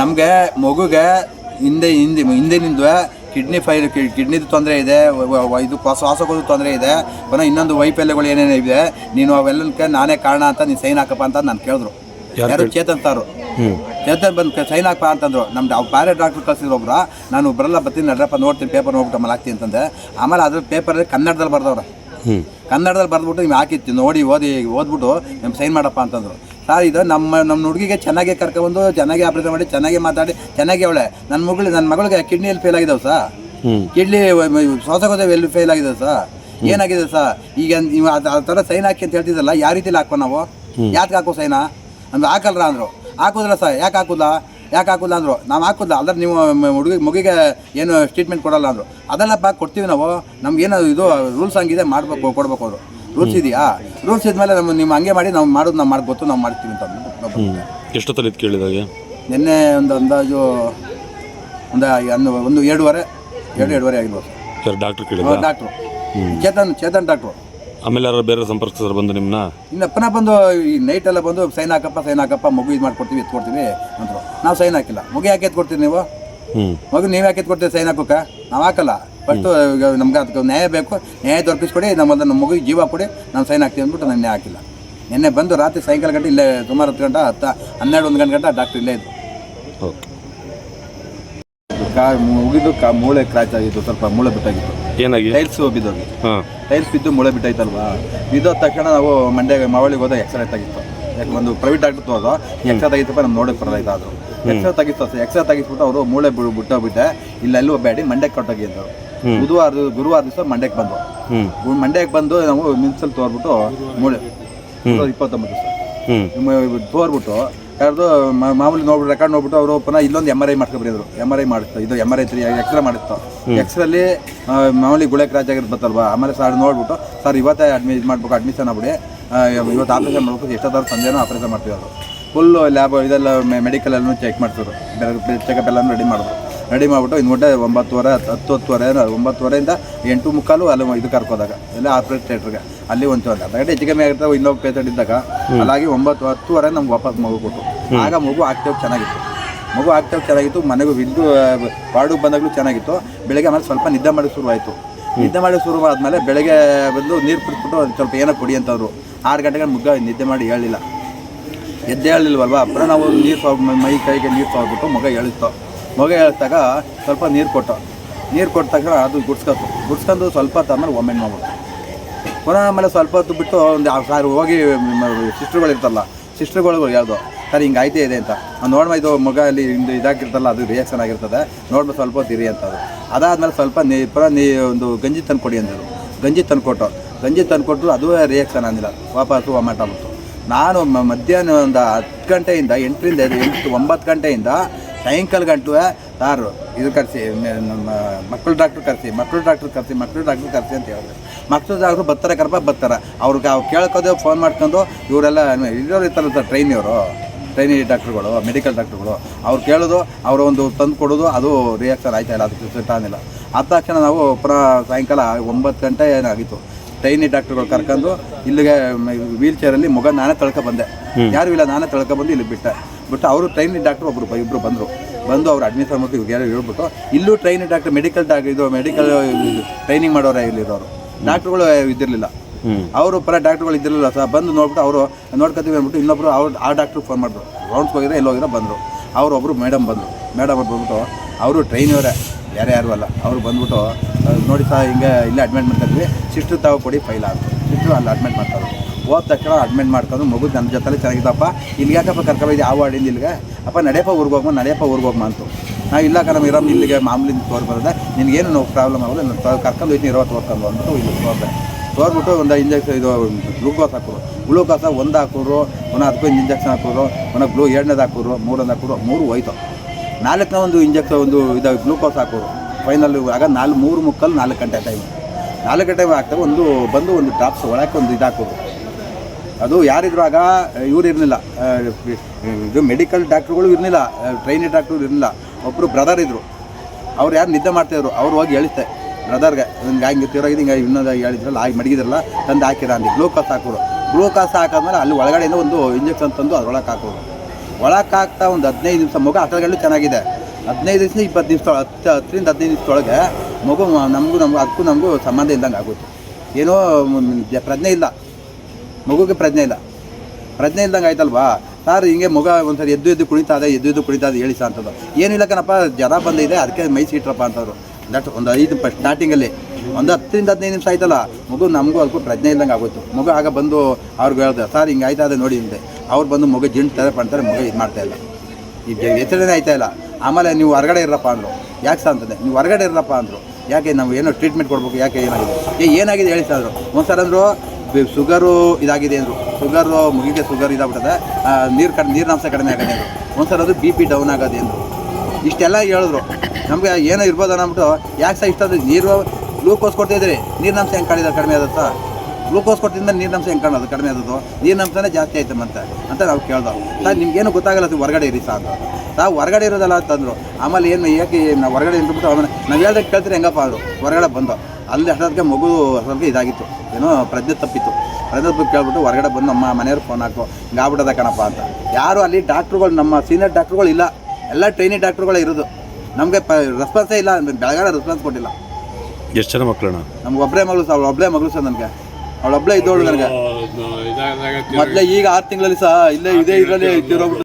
ನಮಗೆ ಮಗುಗೆ ಹಿಂದೆ ಹಿಂದೆ ಹಿಂದಿನಿಂದ ಕಿಡ್ನಿ ಫೈಲ್ ಕಿಡ್ನಿದು ತೊಂದರೆ ಇದೆ ಇದು ಶ್ವಾಸಕೋದು ತೊಂದರೆ ಇದೆ ಪುನಃ ಇನ್ನೊಂದು ವೈಫಲ್ಯಗಳು ಏನೇನು ಇದೆ ನೀನು ಅವೆಲ್ಲಕ್ಕೆ ನಾನೇ ಕಾರಣ ಅಂತ ನೀನು ಸೈನ್ ಹಾಕಪ್ಪ ಅಂತ ನಾನು ಕೇಳಿದ್ರು. ಯಾರು ಚೇತನ್ ತಾರು ಚೇತನ್ ಬಂದು ಸೈನ್ ಹಾಕಪ್ಪ ಅಂತಂದ್ರು. ನಮ್ದು ಅವ್ರು ಬೇರೆ ಡಾಕ್ಟ್ರು ಕಳ್ಸಿದ್ರು ಒಬ್ರು. ನಾನು ಬರಲ್ಲ ಬರ್ತೀನಿ ನಡ್ರಪ್ಪ ನೋಡ್ತೀನಿ ಪೇಪರ್ ನೋಡ್ಬಿಟ್ಟು ಆಮೇಲೆ ಹಾಕ್ತೀನಿ ಅಂತಂದೆ. ಆಮೇಲೆ ಅದ್ರ ಪೇಪರಲ್ಲಿ ಕನ್ನಡದಲ್ಲಿ ಬರ್ದವ್ರೆ. ಕನ್ನಡದಲ್ಲಿ ಬರೆದ್ಬಿಟ್ಟು ನೀವು ಹಾಕಿತ್ತು ನೋಡಿ ಓದಿ ಓದ್ಬಿಟ್ಟು ನಿಮ್ಮ ಸೈನ್ ಮಾಡಪ್ಪ ಅಂತಂದ್ರು. ಸರ್ ಇದು ನಮ್ಮ ನಮ್ಮ ಹುಡುಗಿಗೆ ಚೆನ್ನಾಗಿ ಕರ್ಕೊಬಂದು ಚೆನ್ನಾಗಿ ಆಪರೇಷನ್ ಮಾಡಿ ಚೆನ್ನಾಗಿ ಮಾತಾಡಿ ಚೆನ್ನಾಗಿ ಅವಳೆ. ನನ್ನ ಮಗಳು ನನ್ನ ಮಗಳಿಗೆ ಕಿಡ್ನಿಯಲ್ಲಿ ಫೇಲ್ ಆಗಿದ್ದಾವೆ ಸರ್. ಕಿಡ್ನಿ ಶ್ವಾಸಕೋಶ ಎಲ್ಲಿ ಫೇಲ್ ಆಗಿದೆ ಸರ್. ಏನಾಗಿದೆ ಸರ್? ಈಗ ನೀವು ಆ ಥರ ಸೈನ್ ಹಾಕಿ ಅಂತ ಹೇಳ್ತಿದ್ದಲ್ಲ ಯಾವ ರೀತಿಲಿ ಹಾಕೋ ನಾವು? ಯಾಕೆ ಹಾಕೋ ಸೈನಾ ಅಂದ್ರೆ ಹಾಕಲ್ರ ಅಂದರು. ಹಾಕೋದಿಲ್ಲ ಸರ್. ಯಾಕೆ ಹಾಕುದಿಲ್ಲ? ಯಾಕೆ ಹಾಕೋದಿಲ್ಲ ಅಂದರು? ನಾವು ಹಾಕೋದಿಲ್ಲ. ಅದ್ರ ನೀವು ಹುಡುಗಿ ಮಗುಗೆ ಏನು ಸ್ಟೇಟ್ಮೆಂಟ್ ಕೊಡಲ್ಲ ಅಂದರು. ಪಾಕ್ ಕೊಡ್ತೀವಿ ನಾವು. ನಮ್ಗೇನು ಇದು ರೂಲ್ಸ್ ಹಂಗಿದೆ ಮಾಡಬೇಕು ಕೊಡಬೇಕು ಅವರು. ರೂಲ್ಸ್ ಇದೆಯಾ? ರೂಲ್ಸ್ ಇದ್ಮೇಲೆ ನಮ್ಮ ನಿಮ್ಮ ಹಂಗೆ ಮಾಡಿ ನಾವು ಮಾಡೋದು ನಾವು ಗೊತ್ತು ನಾವು ಮಾಡ್ತೀವಿ ಅಂತ ಎಷ್ಟೊತ್ತಲ್ಲಿ ಇದ್ ಕೇಳಿದಾಗೆ? ನಿನ್ನೆ ಒಂದು ಅಂದಾಜು ಒಂದು ಒಂದು ಒಂದು ಎರಡೂವರೆ ಎರಡು ಎರಡೂವರೆ ಆಗಿರ್ಬೋದು. Sir doctor doctor Chetan Chetan doctor ಆಮೇಲೆ ಯಾರು ಬೇರೆ ಸಂಪರ್ಕಿಸಿದ್ರು ಬಂದು ನಿಮ್ಮನ್ನ ಇನ್ನು ಪುನಃ ಬಂದು ಈ ನೈಟ್ ಎಲ್ಲ ಬಂದು ಸೈನ್ ಹಾಕಪ್ಪ ಸೈನ್ ಹಾಕಪ್ಪ ಮಗು ಇದು ಮಾಡ್ಕೊಡ್ತೀವಿ ಎತ್ಕೊಡ್ತೀವಿ ಅಂದರು. ನಾವು ಸೈನ್ ಹಾಕಿಲ್ಲ. ಮಗು ಯಾಕೆ ಎತ್ಕೊಡ್ತೀರಿ ನೀವು? ಹ್ಞೂ ಮಗು ನೀವು ಯಾಕೆ ಎತ್ಕೊಡ್ತೀರಿ ಸೈನ್ ಹಾಕೋಕ? ನಾವು ಹಾಕಲ್ಲ. ಫಸ್ಟು ನಮ್ಗೆ ಅದಕ್ಕೆ ನ್ಯಾಯ ಬೇಕು. ನ್ಯಾಯ ದೊರಕಿಸ್ಕೊಡಿ ನಮ್ಮದು ನಮ್ಮ ಮಗು ಜೀವ ಕೊಡಿ ನಾವು ಸೈನ್ ಹಾಕ್ತೀವಿ ಅಂದ್ಬಿಟ್ಟು ನಾನು ನ್ಯಾಯ ಹಾಕಿಲ್ಲ. ನಿನ್ನೆ ಬಂದು ರಾತ್ರಿ ಸಾಯಂಕಾಲ ಗಂಟೆ ಇಲ್ಲೇ ಸುಮಾರು ಹತ್ತು ಗಂಟೆ ಹತ್ತು ಹನ್ನೆರಡು ಒಂದು ಗಂಟೆ ಗಂಟೆ ಡಾಕ್ಟ್ರ್ ಇಲ್ಲೇ ಇದ್ದರು ಓಕೆ. ಕಾ ಮುಗಿದು ಕಾ ಮೂಳೆ ಕ್ರಾಚ್ ಆಗಿತ್ತು ಸ್ವಲ್ಪ ಮೂಳೆ ಬಿಟ್ಟಾಗಿತ್ತು. ಏನಾಗಿ? ಟೈಲ್ಸ್ ಬಿದ್ದೋಗಿ. ಹಾಂ. ಟೈಲ್ಸ್ ಬಿದ್ದು ಮೂಳೆ ಬಿಟ್ಟೈತಲ್ವಾ ಬಿದ್ದೋದ ತಕ್ಷಣ ನಾವು ಮಂಡ್ಯ ಮಾವಳಿಗೆ ಹೋದಾಗ ಎಕ್ಸ್ರೇ ತೆಗಿತ್ತು. ಯಾಕೆ ಒಂದು ಪ್ರೈವೇಟ್ ಡಾಕ್ಟರ್ ತೋದು ಎಕ್ಸ್ರೇ ತೆಗಿತಪ್ಪ ನಮ್ಮ ನೋಡಕ್ಕೆ ಬರಲ್ಲ ಅದು ಎಕ್ಸ್ರೇ ತೆಗಿತು ಸರ್ ಎಕ್ಸ್ರೇ ತೆಗಿಸ್ಬಿಟ್ಟು ಅವರು ಮೂಳೆ ಬಿಡು ಬಿಟ್ಟೋಗ್ಬಿಟ್ಟೆ. ಇಲ್ಲೆಲ್ಲೂ ಬೇಡಿ ಮಂಡ್ಯಕ್ಕೆ ಕೊಟ್ಟೋಗಿ ಅಂದರು. ಬುಧವಾರ ಗುರುವಾರ ದಿವಸ ಮಂಡ್ಯಕ್ಕೆ ಬಂದು ಮಂಡ್ಯಕ್ಕೆ ಬಂದು ನಾವು ಮಿನ್ಸಲ್ಲಿ ತೋರ್ಬಿಟ್ಟು ಮೂಳೆ. ಇಪ್ಪತ್ತೊಂಬತ್ತು ದಿವಸ. ತೋರ್ಬಿಟ್ಟು ಯಾರ್ದು ಮಾಮೂಲಿ ನೋಡ್ಬಿಟ್ಟು ರೆಕಾರ್ಡ್ ನೋಡ್ಬಿಟ್ಟು ಅವರು ಪುನಃ ಇಲ್ಲೊಂದು ಎಂ ಆರ್ ಐ ಮಾಡ್ಕೊಬರಿದ್ರು ಎಂ ಆರ್ ಐ ಮಾಡಿತ್ತು. ಇದು M R I three x ray ಮಾಡಿತ್ತು. ಎಕ್ಸ್ರಲ್ಲಿ ಮಾಮೂಲಿ ಗುಳೆ ಕ್ರಾಚ್ ಆಗಿರೋದು ಬತ್ತಲ್ವಾ ಆಮೇಲೆ ಸರ್ ನೋಡ್ಬಿಟ್ಟು ಸರ್ ಇವತ್ತೇ ಅಡ್ಮಿ ಇದು ಮಾಡ್ಬೇಕು ಅಡ್ಮಿಷನ್ ಆಗ್ಬಿಡಿ. ಇವತ್ತು ಆಪರೇಷನ್ ಮಾಡ್ಬೇಕು. ಎಷ್ಟೊತ್ತಾದ್ರು ಸಂಜೆನೂ ಆಪರೇಷನ್ ಮಾಡ್ತೀವಿ ಅವರು. ಫುಲ್ಲು ಲ್ಯಾಬ್ ಇದೆಲ್ಲ ಮೆಡಿಕಲ್ ಎಲ್ಲ ಚೆಕ್ ಮಾಡ್ತಿದ್ರು. ಚೆಕಪ್ ಎಲ್ಲ ರೆಡಿ ಮಾಡಿದ್ರು. ರೆಡಿ ಮಾಡಿಬಿಟ್ಟು ಇನ್ನು ಗಂಟೆ ಒಂಬತ್ತುವರೆ ಹತ್ತು ಹತ್ತು ಹತ್ತುವರೆ ಒಂಬತ್ತುವರೆಯಿಂದ ಎಂಟು ಮುಕ್ಕಾಲು ಅಲ್ಲಿ ಇದು ಕರ್ಕೋದಾಗ. ಎಲ್ಲ ಆಪ್ರೇಟ್ ಥಿಯೇಟ್ರಿಗೆ ಅಲ್ಲಿ ಒಂದು ಅರ್ಧ ಗಂಟೆ ಹೆಚ್ಚು ಕಮ್ಮಿ ಆಗಿರ್ತಾವೆ ಇನ್ನೊಬ್ಬ ಪೇಷಂಟ್ ಇದ್ದಾಗ. ಅಲ್ಲಾಗಿ ಒಂಬತ್ತು ಹತ್ತುವರೆ ನಮ್ಗೆ ವಾಪಸ್ ಮಗು ಕೊಟ್ಟು ಆಗ ಮಗು ಆಗ್ತೇವೆ ಚೆನ್ನಾಗಿತ್ತು. ಮಗು ಆಗ್ತೇವೆ ಚೆನ್ನಾಗಿತ್ತು ಮನೆಗೂ ವಿದ್ದು ವಾರ್ಡಿಗೆ ಬಂದಾಗಲೂ ಚೆನ್ನಾಗಿತ್ತು. ಬೆಳಗ್ಗೆ ಆಮೇಲೆ ಸ್ವಲ್ಪ ನಿದ್ದೆ ಮಾಡೋಕ್ಕೆ ಶುರುವಾಯಿತು. ನಿದ್ದೆ ಮಾಡೋಕ್ಕೆ ಶುರು ಆದಮೇಲೆ ಬೆಳಗ್ಗೆ ಬಂದು ನೀರು ಕುಡಿಸ್ಬಿಟ್ಟು ಸ್ವಲ್ಪ ಏನೋ ಕುಡಿ ಅಂತವ್ರು. ಆರು ಗಂಟೆಗೆ ಮುಗ್ಗ ನಿದ್ದೆ ಮಾಡಿ ಹೇಳಿಲ್ಲ ಎದ್ದೆ ಹೇಳಿಲ್ವಲ್ವ ಅப்புறம் ನಾವು ನೀರು ಸೋ ಮೈ ಕೈಗೆ ನೀರು ತೊಗೊಬಿಟ್ಟು ಮಗ ಹೇಳಿತ್ತು ಮಗ ಹೇಳ್ದಾಗ ಸ್ವಲ್ಪ ನೀರು ಕೊಟ್ಟು. ನೀರು ಕೊಟ್ಟ ತಕ್ಷಣ ಅದು ಗುಡ್ಸ್ಕೊತು ಗುಡ್ಸ್ಕೊಂಡು ಸ್ವಲ್ಪ ಹೊತ್ತು ಒಮ್ಮೆ ಒಮ್ಮೆಣ್ಣು ಮಾಡ್ಬಿಟ್ಟು ಪುನಃ ಆಮೇಲೆ ಸ್ವಲ್ಪ ಹೊತ್ತು ಬಿಟ್ಟು ಒಂದು ಸಾರಿ ಹೋಗಿ ಸಿಸ್ಟ್ರುಗಳಿರ್ತಲ್ಲ. ಸಿಸ್ಟ್ರುಗಳು ಯಾವುದು ಸರ್, ಹಿಂಗೆ ಆಯ್ತೇ ಇದೆ ಅಂತ. ನೋಡ್ಮ ಇದು ಮಗ ಅಲ್ಲಿ ಹಿಂದೆ ಇದಾಗಿರ್ತಲ್ಲ ಅದು ರಿಯಾಕ್ಷನ್ ಆಗಿರ್ತದೆ. ನೋಡ್ಮ ಸ್ವಲ್ಪ ಹೊತ್ತು ಇರಿ ಅಂತ ಅದು ಅದಾದ್ಮೇಲೆ ಸ್ವಲ್ಪ ನೀ ಪುನಃ ನೀ ಒಂದು ಗಂಜಿ ತಂದು ಕೊಡಿ ಅಂದರು ಗಂಜಿ ತಂದು ಕೊಟ್ಟು ಗಂಜಿ ತಂದು ಕೊಟ್ಟರು ಅದು ರಿಯಾಕ್ಷನ್ ಅಂದಿಲ್ಲ ವಾಪಸ್ಸು ಒಮ್ಮೆಟ ಬಂತು ನಾನು ಮಧ್ಯಾಹ್ನ ಒಂದು ಹತ್ತು ಗಂಟೆಯಿಂದ ಎಂಟರಿಂದ ಎಂಟು, ಒಂಬತ್ತು ಗಂಟೆಯಿಂದ ಸಾಯಂಕಾಲ ಗಂಟು ಸಾರು ಇದು ಕರೆಸಿ ಮಕ್ಕಳು ಡಾಕ್ಟ್ರು ಕರೆಸಿ, ಮಕ್ಕಳು ಡಾಕ್ಟ್ರು ಕರೆಸಿ, ಮಕ್ಕಳು ಡಾಕ್ಟ್ರು ಕರೆಸಿ ಅಂತ ಹೇಳಿದ್ರು. ಮಕ್ಕಳು ಡಾಕ್ಟ್ರು ಬರ್ತಾರೆ ಕರ್ಪ ಬರ್ತಾರೆ. ಅವ್ರಿಗೆ ಅವ್ರು ಕೇಳ್ಕೋದೇ ಫೋನ್ ಮಾಡ್ಕೊಂಡು ಇವರೆಲ್ಲ ಇರೋರು ಇರ್ತಾರಲ್ಲ ಟ್ರೈನ್ ಟ್ರೈನಿಯವರು ಟ್ರೈನಿ ಡಾಕ್ಟ್ರುಗಳು ಮೆಡಿಕಲ್ ಡಾಕ್ಟ್ರುಗಳು ಅವ್ರು ಕೇಳೋದು ಅವರು ಒಂದು ತಂದು ಕೊಡೋದು ಅದು ರಿಯಾಕ್ಷನ್ ಆಯ್ತಾ ಇಲ್ಲ ಅದಕ್ಕೆ ಸೆಟ್ ಆಗಿಲ್ಲ ಆದ ತಕ್ಷಣ ನಾವು ಪುನಃ ಸಾಯಂಕಾಲ ಒಂಬತ್ತು ಗಂಟೆ ಏನಾಗಿತ್ತು. ಟ್ರೈನಿ ಡಾಕ್ಟ್ರುಗಳು ಕರ್ಕೊಂಡು ಇಲ್ಲಿಗೆ ವೀಲ್ ಚೇರಲ್ಲಿ ಮಗ ನಾನೇ ತಳ್ಕೊ ಬಂದೆ. ಯಾರು ಇಲ್ಲ ನಾನೇ ತಳ್ಕೊ ಬಂದು ಇಲ್ಲಿ ಬಿಟ್ಟೆ. ಬಿಟ್ಟು ಅವರು ಟ್ರೈನಿ ಡಾಕ್ಟ್ರು ಒಬ್ಬರು ಇಬ್ಬರು ಬಂದರು. ಬಂದು ಅವ್ರು ಅಡ್ಮಿಷನ್ ಮಾಡಿ ಇವ್ರಿಗೆ ಯಾರು ಹೇಳ್ಬಿಟ್ಟು ಇಲ್ಲೂ ಟ್ರೈನಿ ಡಾಕ್ಟ್ರ್ ಮೆಡಿಕಲ್ ಡಾಕ್ ಇದು ಮೆಡಿಕಲ್ ಟ್ರೈನಿಂಗ್ ಮಾಡೋರೇ ಇಲ್ಲಿರೋರು. ಡಾಕ್ಟ್ರುಗಳು ಇದ್ದಿರಲಿಲ್ಲ ಅವರು ಪರ ಡಾಕ್ಟರ್ಗಳು ಇದ್ದಿರಲಿಲ್ಲ ಸರ್. ಬಂದು ನೋಡ್ಬಿಟ್ಟು ಅವರು ನೋಡ್ಕೊತೀವಿ ಅಂದ್ಬಿಟ್ಟು ಇನ್ನೊಬ್ಬರು ಅವ್ರು ಆ ಡಾಕ್ಟ್ರಿಗೆ ಫೋನ್ ಮಾಡಿದ್ರು. ರೌಂಡ್ಸ್ ಹೋಗಿದ್ರೆ ಎಲ್ಲಿ ಹೋಗಿರೋ ಬಂದರು. ಅವರು ಒಬ್ಬರು ಮೇಡಮ್ ಬಂದರು. ಮೇಡಮ್ ಅವ್ರು ಬಂದ್ಬಿಟ್ಟು ಅವರು ಟ್ರೈನವರೇ ಯಾರು ಯಾರು ಅಲ್ಲ. ಅವ್ರು ಬಂದ್ಬಿಟ್ಟು ನೋಡಿ ಸರ್, ಹಿಂಗೆ ಇಲ್ಲೇ ಅಡ್ಮಿಟ್ ಮಾಡ್ತಾಯಿದ್ವಿ ಸಿಸ್ಟ್ರು ತಾವು ಕೊಡಿ ಫೈಲ್ ಆಗ್ತದೆ ಸಿಸ್ಟ್ರು ಅಲ್ಲಿ ಅಡ್ಮಿಟ್ ಮಾಡ್ತಾರೆ. ಹೋದ ತಕ್ಷಣ ಅಡ್ಮಿಟ್ ಮಾಡ್ಕೊಂಡು ಮಗು ನನ್ನ ಜೊತೆಲಿ ಚೆನ್ನಾಗಿದ್ದಪ್ಪ. ಇಲ್ಲಿ ಯಾಕಪ್ಪ ಕರ್ಕೊಂಬೈದು ಆ ವಾರ್ಡಿಂದ ಇಲ್ಲಿಗೆ. ಅಪ್ಪ, ನಡೆಯಪ್ಪ ಊರಿಗೆ ಹೋಗ್ಮ, ನಡೆಯಪ್ಪ ಊರಿಗೆ ಹೋಗ್ಮ ಅಂತು. ನಾವು ಇಲ್ಲ ಕಣ ಇರೋ ಇಲ್ಲಿಗೆ ಮಾಮೂಲಿ ತೋರ್ ಬರೋದೆ ನಿನಗೇನು ನೋವು ಪ್ರಾಬ್ಲಮ್ ಆಗಲ್ಲ ನಾನು ಕರ್ಕೊಂಡು ಹೋಯ್ತೀನಿ ಇರೋ ತೋರ್ಕೊಂಡು ಅಂದ್ಬಿಟ್ಟು ಇಲ್ಲಿ ತೋರ್ದೆ ತೋರ್ಬಿಟ್ಟು ಒಂದು ಇಂಜೆಕ್ಷನ್ ಇದು ಗ್ಲೂಕೋಸ್ ಹಾಕೋರು ಗ್ಲೂಕೋಸ ಒಂದು ಹಾಕೋರು ಪುನಃ ಒಂದು ಇಂಜೆಕ್ಷನ್ ಹಾಕೋರು ಒಂದು ಗ್ಲೂ ಎರಡನೇದು ಹಾಕೋರು ಮೂರೊಂದು ಹಾಕೋರು ಮೂರು ಹೋಯ್ತು. ನಾಲ್ಕನೇ ಒಂದು ಇಂಜೆಕ್ಷನ್ ಒಂದು ಇದು ಗ್ಲೂಕೋಸ್ ಹಾಕೋರು ಫೈನಲ್ ಆಗ ನಾಲ್ಕು ಮೂರು ಮುಕ್ಕಲ್ಲಿ ನಾಲ್ಕು ಗಂಟೆ ಟೈಮ್ ನಾಲ್ಕು ಗಂಟೆ ಹಾಕ್ತವೆ ಒಂದು ಬಂದು ಒಂದು ಟಾಪ್ಸ್ ಒಳಕ್ಕೆ ಒಂದು ಇದು ಹಾಕೋರು ಅದು ಯಾರಿದ್ರು ಆಗ, ಇವ್ರು ಇರಲಿಲ್ಲ. ಇದು ಮೆಡಿಕಲ್ ಡಾಕ್ಟ್ರುಗಳು ಇರಲಿಲ್ಲ ಟ್ರೈನಿ ಡಾಕ್ಟ್ರು ಇರಲಿಲ್ಲ. ಒಬ್ಬರು ಬ್ರದರ್ ಇದ್ದರು ಅವ್ರು ಯಾರು ನಿದ್ದೆ ಮಾಡ್ತಾಯಿದ್ರು ಅವ್ರು ಹೋಗಿ ಹೇಳಿಸ್ತೆ ಬ್ರದರ್ಗೆ ಹಿಂಗೆ ಹಂಗೆ ತಿರೋಗಿದ್ದು ಹಿಂಗೆ ಇನ್ನೊಂದು ಹೇಳಿದ್ರಲ್ಲ ಆಗಿ ಮಡಗಿದ್ರಲ್ಲ, ತಂದು ಹಾಕಿರ ಅಂದು ಗ್ಲೂಕೋಸ್ ಹಾಕೋರು ಗ್ಲೂಕೋಸ್ ಹಾಕಿದ್ಮೇಲೆ ಅಲ್ಲಿ ಒಳಗಡೆಯಿಂದ ಒಂದು ಇಂಜೆಕ್ಷನ್ ತಂದು ಅದ್ರೊಳಗೆ ಹಾಕೋರು ಒಳಕ್ಕಾಗ್ತಾ ಒಂದು ಹದಿನೈದು ನಿಮಿಷ ಮಗು ಆಟಗಳು ಚೆನ್ನಾಗಿದೆ. ಹದಿನೈದು ದಿವಸ ಇಪ್ಪತ್ತು ನಿಮಿಷ ಹತ್ತು, ಹತ್ತರಿಂದ ಹದಿನೈದು ನಿಮಿಷದೊಳಗೆ ಮಗು ನಮಗೂ ನಮಗೂ, ಅದಕ್ಕೂ ನಮಗೂ ಸಂಬಂಧ ಇಲ್ದಂಗೆ ಆಗುತ್ತೆ ಏನೋ ಪ್ರಜ್ಞೆ ಇಲ್ಲ. ಮಗುಗೆ ಪ್ರಜ್ಞೆ ಇಲ್ಲ. ಪ್ರಜ್ಞೆ ಇಲ್ದಂಗೆ ಆಯ್ತಲ್ವಾ? ಸರ್ ಹಿಂಗೆ ಮಗ ಒಂದ್ಸರಿ ಎದ್ದು ಎದ್ದು ಕುಣಿತಾ ಇದೆ, ಎದ್ದು ಎದ್ದು ಕುಣಿತಾ ಇದೆ, ಹೇಳಿ ಸರ್ ಅಂತದ್ದು. ಏನಿಲ್ಲ ಕಣಪ್ಪ ಜನ ಬಂದಿದೆ, ಅದಕ್ಕೆ ಮೈಸಿಟ್ರಪ್ಪ ಅಂತವ್ರು. ದಟ್ ಒಂದು ಐದು ಪ ಸ್ಟಾರ್ಟಿಂಗಲ್ಲಿ ಒಂದು ಹತ್ತರಿಂದ ಹದಿನೈದು ನಿಮಿಷ ಆಯ್ತಲ್ಲ, ಮಗು ನಮಗೂ ಅದಕ್ಕೂ ಪ್ರಜ್ಞೆ ಇದ್ದಂಗೆ ಆಗೋಯ್ತು. ಮಗು ಆಗ ಬಂದು ಅವ್ರಿಗೆ ಹೇಳ್ದೆ, ಸರ್, ಹಿಂಗೆ ಆಯ್ತಾ ಅದೇ ನೋಡಿ ಹಿಂದೆ. ಅವ್ರು ಬಂದು ಮಗು ಜಿಂಡ್ತಾರೆ ಪಡ್ತಾರೆ ಮಗು ಇದು ಮಾಡ್ತಾ ಇಲ್ಲ. ಈ ಎಚ್ಚರನೇ ಆಯ್ತಾ ಇಲ್ಲ. ಆಮೇಲೆ ನೀವು ಹೊರಗಡೆ ಇರಪ್ಪ ಅಂದರು. ಯಾಕೆ ಸರ್ ಅಂತಂದೆ, ನೀವು ಹೊರಗಡೆ ಇರಪ್ಪ ಅಂದರು. ಯಾಕೆ ನಾವು ಏನೋ ಟ್ರೀಟ್ಮೆಂಟ್ ಕೊಡ್ಬೇಕು, ಯಾಕೆ ಏನಾಗಿದೆ? ಏ, ಏನಾಗಿದೆ ಹೇಳಿ ಸರ್ ಒಂದು ಸರ್ ಅಂದರು ಶುಗರು ಇದಾಗಿದೆ ಅಂದರು. ಶುಗರು ಮುಗಿಗೆ ಶುಗರ್ ಇದಾಗ್ಬಿಟ್ಟದೆ. ನೀರು ಕಡಿಮೆ ನೀರಿನಾಂಶ ಕಡಿಮೆ ಆಗಿದೆ ಅಂದರು. ಒಂದು ಸರ್ ಅದು ಬಿ ಪಿ ಡೌನ್ ಆಗೋದು ಅಂದರು. ಇಷ್ಟೆಲ್ಲ ಹೇಳಿದ್ರು. ನಮಗೆ ಏನೋ ಇರ್ಬೋದು ಅಂದ್ಬಿಟ್ಟು ಯಾಕೆ ಸಹ ಇಷ್ಟ ನೀರು ಗ್ಲೂಕೋಸ್ ಕೊಡ್ತಿದ್ರಿ ನೀರಿನಂಶ ಹೆಂಗೆ ಕಡಿದ ಕಡಿಮೆ ಆದ ಗ್ಲೂಕೋಸ್ ಕೊಟ್ಟಿದ್ದ ನೀರಿನಂಶ ಹೆಂಗೆ ಕಾಣೋದು ಕಡಿಮೆ ಆದದ್ದು? ನೀರಿನಂಶನೇ ಜಾಸ್ತಿ ಆಯ್ತು ಮತ್ತೆ ಅಂತ ನಾವು ಕೇಳ್ದವು ಸರ್, ನಿಮ್ಗೇನು ಗೊತ್ತಾಗಲ್ಲ ಅದು ಹೊರಗಡೆ ಇರಿ ಸಾ ಅಂತ. ಹೊರಗಡೆ ಇರೋದಲ್ಲ ಅಂತಂದರು ಆಮೇಲೆ ಏನು ಯಾಕೆ ನಾವು ಹೊರಗಡೆ ಇಟ್ಬಿಟ್ಟು ಆಮೇಲೆ ನಾವು ಹೇಳ್ದಾಗ ಕೇಳ್ತೀರಿ ಹೆಂಗಪ್ಪ ಅಂದರು. ಹೊರಗಡೆ ಬಂದು. ಅಲ್ಲಿ ಅಷ್ಟೊತ್ತಿಗೆ ಮಗು ಸ್ವಲ್ಪ ಇದಾಗಿತ್ತು. ಏನೋ ಪ್ರಜ್ಞೆ ತಪ್ಪಿತ್ತು. ಪ್ರಜ್ಞೆ ತಪ್ಪು ಕೇಳ್ಬಿಟ್ಟು ಹೊರಗಡೆ ಬಂದು ನಮ್ಮ ಮನೆಯವ್ರು ಫೋನ್ ಹಾಕು. ಹಿಂಗಾಗ್ಬಿಟ್ಟದ ಕಣಪ್ಪ ಅಂತ. ಯಾರು ಅಲ್ಲಿ ಡಾಕ್ಟ್ರುಗಳು ನಮ್ಮ ಸೀನಿಯರ್ ಡಾಕ್ಟ್ರುಗಳು ಇಲ್ಲ. ಎಲ್ಲ ಟ್ರೈನಿಂಗ್ ಡಾಕ್ಟ್ರುಗಳೇ ಇರೋದು. ನಮಗೆ ಪ ರೆಸ್ಪಾನ್ಸೇ ಇಲ್ಲ. ಬೆಳಗಾರ ರೆಸ್ಪಾನ್ಸ್ ಕೊಟ್ಟಿಲ್ಲ. ಎಷ್ಟು ಜನ ಮಕ್ಕಳಣ್ಣ ನಮ್ಗೆ ಒಬ್ಬರೇ ಮಗಳು ಸರ್ ಅವಳು ಒಬ್ಬಳೇ ಮಗಳು ಸರ್ ನನಗೆ. ಅವಳೊಬ್ಬಳೇ ಇದ್ದವಳು ನನಗೆ. ಮೊದಲೇ ಈಗ ಆರು ತಿಂಗಳಲ್ಲಿ ಸಹ ಇಲ್ಲೇ ಇದೇ ಇದರಲ್ಲಿ ತಿರೋಗ್ಬಿಟ್ಟು